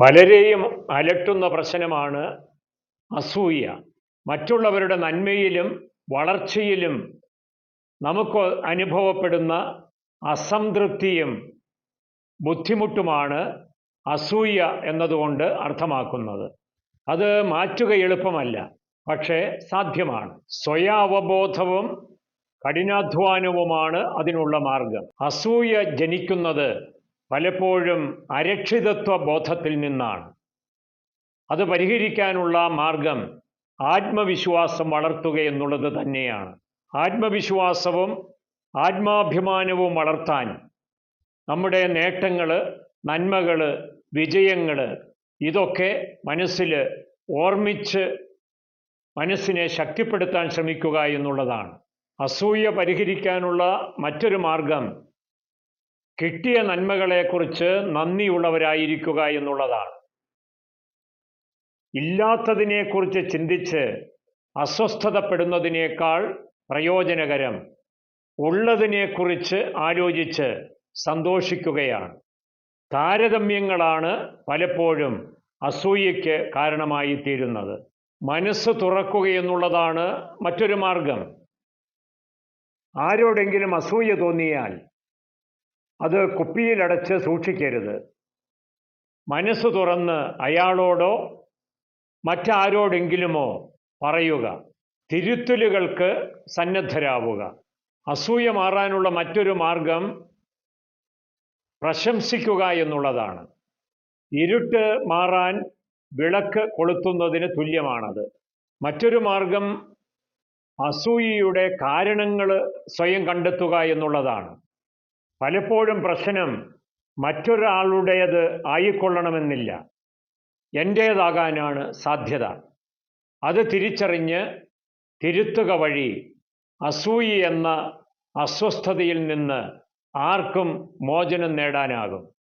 പലരെയും അലട്ടുന്ന പ്രശ്നമാണ് അസൂയ. മറ്റുള്ളവരുടെ നന്മയിലും വളർച്ചയിലും നമുക്ക് അനുഭവപ്പെടുന്ന അസംതൃപ്തിയും ബുദ്ധിമുട്ടുമാണ് അസൂയ എന്നതുകൊണ്ട് അർത്ഥമാക്കുന്നത്. അത് മാറ്റുക എളുപ്പമല്ല പക്ഷേ സാധ്യമാണ്. സ്വയാവബോധവും കഠിനാധ്വാനവുമാണ് അതിനുള്ള മാർഗം. അസൂയ ജനിക്കുന്നത് പലപ്പോഴും അരക്ഷിതത്വ ബോധത്തിൽ നിന്നാണ്. അത് പരിഹരിക്കാനുള്ള മാർഗം ആത്മവിശ്വാസം വളർത്തുക എന്നുള്ളത് തന്നെയാണ്. ആത്മവിശ്വാസവും ആത്മാഭിമാനവും വളർത്താൻ നമ്മുടെ നേട്ടങ്ങൾ നന്മകൾ വിജയങ്ങൾ ഇതൊക്കെ മനസ്സിൽ ഓർമ്മിച്ച് മനസ്സിനെ ശക്തിപ്പെടുത്താൻ ശ്രമിക്കുക എന്നുള്ളതാണ്. അസൂയ പരിഹരിക്കാനുള്ള മറ്റൊരു മാർഗം കിട്ടിയ നന്മകളെക്കുറിച്ച് നന്ദിയുള്ളവരായിരിക്കുക എന്നുള്ളതാണ്. ഇല്ലാത്തതിനെക്കുറിച്ച് ചിന്തിച്ച് അസ്വസ്ഥതപ്പെടുന്നതിനേക്കാൾ പ്രയോജനകരം ഉള്ളതിനെക്കുറിച്ച് ആലോചിച്ച് സന്തോഷിക്കുകയാണ്. താരതമ്യങ്ങളാണ് പലപ്പോഴും അസൂയയ്ക്ക് കാരണമായി തീരുന്നത് മനസ്സ് തുറക്കുക എന്നുള്ളതാണ് മറ്റൊരു മാർഗം. ആരോടെങ്കിലും അസൂയ തോന്നിയാൽ അത് കുപ്പിയിലടച്ച് സൂക്ഷിക്കരുത്. മനസ്സ് തുറന്ന് അയാളോടോ മറ്റാരോടെങ്കിലുമോ പറയുക. തിരുത്തലുകൾക്ക് സന്നദ്ധരാവുക. അസൂയ മാറാനുള്ള മറ്റൊരു മാർഗം പ്രശംസിക്കുക എന്നുള്ളതാണ്. ഇരുട്ട് മാറാൻ വിളക്ക് കൊളുത്തുന്നതിന് തുല്യമാണത്. മറ്റൊരു മാർഗം അസൂയയുടെ കാരണങ്ങൾ സ്വയം കണ്ടെത്തുക എന്നുള്ളതാണ്. പലപ്പോഴും പ്രശ്നം മറ്റൊരാളുടേത് ആയിക്കൊള്ളണമെന്നില്ല. എന്റേതാകാനാണ് സാധ്യത. അത് തിരിച്ചറിഞ്ഞ് തിരുത്തുക വഴി അസൂയി എന്ന അസ്വസ്ഥതയിൽ നിന്ന് ആർക്കും മോചനം നേടാനാകും.